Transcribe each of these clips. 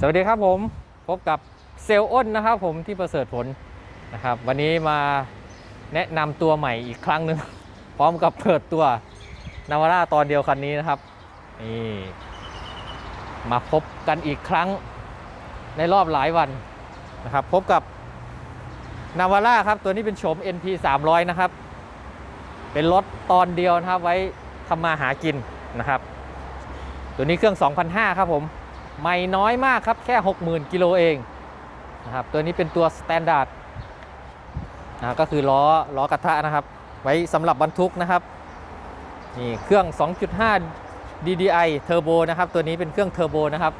สวัสดีครับผมพบกับเซลล์อ้นนะครับผมที่ประเสริฐผลนะครับ วันนี้มาแนะนำตัวใหม่อีกครั้งหนึ่ง พร้อมกับเปิดตัวนาวาร่าตอนเดียวคันนี้นะครับนี่มาพบกันอีกครั้งในรอบหลายวันนะครับ พบกับนาวาร่าครับตัวนี้เป็นโฉม NP 300 นะครับ เป็นรถตอนเดียวนะครับไว้ทำมาหากินนะครับ ตัวนี้เครื่อง 2,500 ครับผม ไม่น้อยมากครับแค่ 60,000กิโลเองนะครับตัวนี้เป็นตัวสแตนดาร์ดนะก็คือล้อล้อกระทะนะครับ ไว้สำหรับบรรทุกนะครับนี่เครื่อง 2.5 DDI เทอร์โบนะครับตัวนี้เป็นเครื่องเทอร์โบนะครับ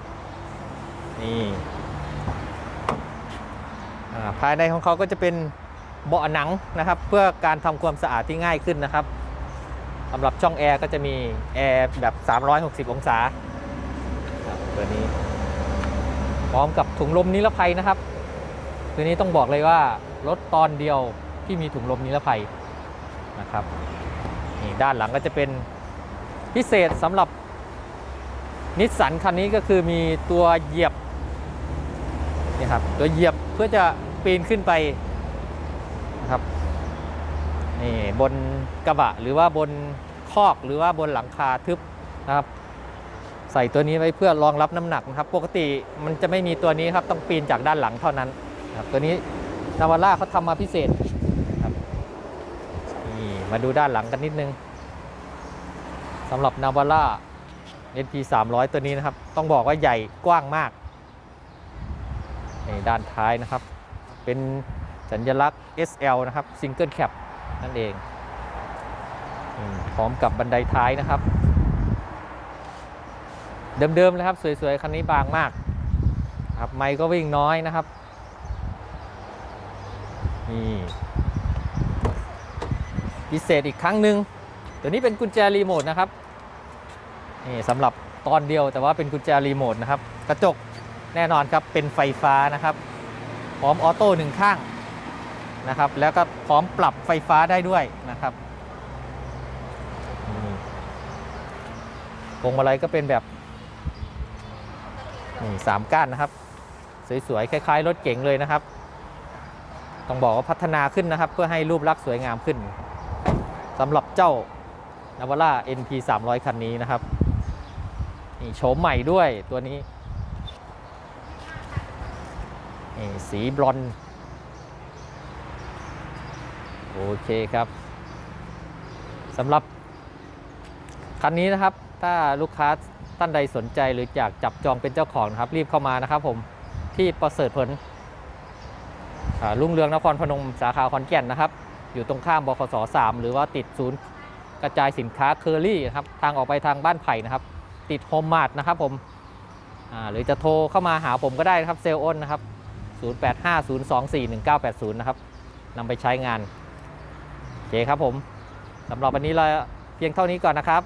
นี่ภายในของเขาก็จะเป็นเบาะหนังนะครับ เพื่อการทำความสะอาดที่ง่ายขึ้นนะครับสำหรับช่องแอร์ก็จะมีแอร์แบบ 360 องศา ตัวนี้ พร้อมกับถุงลมนิรภัยนะครับ ตัวนี้ต้องบอกเลยว่ารถตอนเดียวที่มีถุงลมนิรภัยนะครับนี่ด้านหลังก็จะเป็นพิเศษสำหรับนิสสันคันนี้ก็คือมีตัวเหยียบนี่ครับตัวเหยียบเพื่อจะปีนขึ้นไปนะครับนี่บนกระบะหรือว่าบนคอกหรือว่าบนหลังคาทึบนะครับ ใส่ตัวนี้ไว้เพื่อรองรับน้ำหนักนะครับ ปกติมันจะไม่มีตัวนี้ครับต้องปีนจากด้านหลังเท่านั้นครับตัวนี้นาวาร่าเขาทำมาพิเศษครับนี่มาดูด้านหลังกันนิดนึงสำหรับนาวาร่า NP 300 ตัวนี้นะครับ ต้องบอกว่าใหญ่กว้างมากในด้านท้ายนะครับ เป็นสัญลักษณ์ SL นะครับ Single Cap นั่นเองพร้อมกับบันไดท้ายนะครับ เดิมๆเลยครับ สวยๆ คันนี้บางมากครับไมค์ก็วิ่งน้อยนะครับ นี่พิเศษอีกครั้งหนึ่งตัวนี้เป็นกุญแจรีโมทนะครับนี่สำหรับตอนเดียวแต่ว่าเป็นกุญแจรีโมทนะครับ กระจกแน่นอนครับเป็นไฟฟ้านะครับ พร้อมออโต้หนึ่งข้างนะครับ แล้วก็พร้อมปรับไฟฟ้าได้ด้วยนะครับพวงมาลัยก็เป็นแบบ นี่สามก้านนะครับ สวยๆ คล้ายๆ รถเก๋งเลยนะครับ ต้องบอกว่าพัฒนาขึ้นนะครับ เพื่อให้รูปลักษณ์สวยงามขึ้นสำหรับเจ้านาวาร่า NP 300 คันนี้นะครับ นี่โฉมใหม่ด้วยตัวนี้ นี่สีบลอนโอเคครับสำหรับคันนี้นะครับ ถ้าลูกค้า ท่านใดสนใจหรืออยากจับจองเป็นเจ้าของนะครับ รีบเข้ามานะครับ ผมที่ประเสริฐผลรุ่งเรืองนครพนมสาขาขอนแก่นนะครับ อยู่ตรงข้ามบขส3หรือว่าติดศูนย์กระจายสินค้าเคอรี่นะครับทางออกไปทางบ้านไผ่นะครับ ติดโฮมมาร์ทนะครับผมหรือจะโทรเข้ามาหาผมก็ได้นะครับเซลล์อ้นนะครับ 0850241980 นะครับนำไปใช้งานโอเคครับผมสำหรับวันนี้เราเพียงเท่านี้ก่อนนะครับ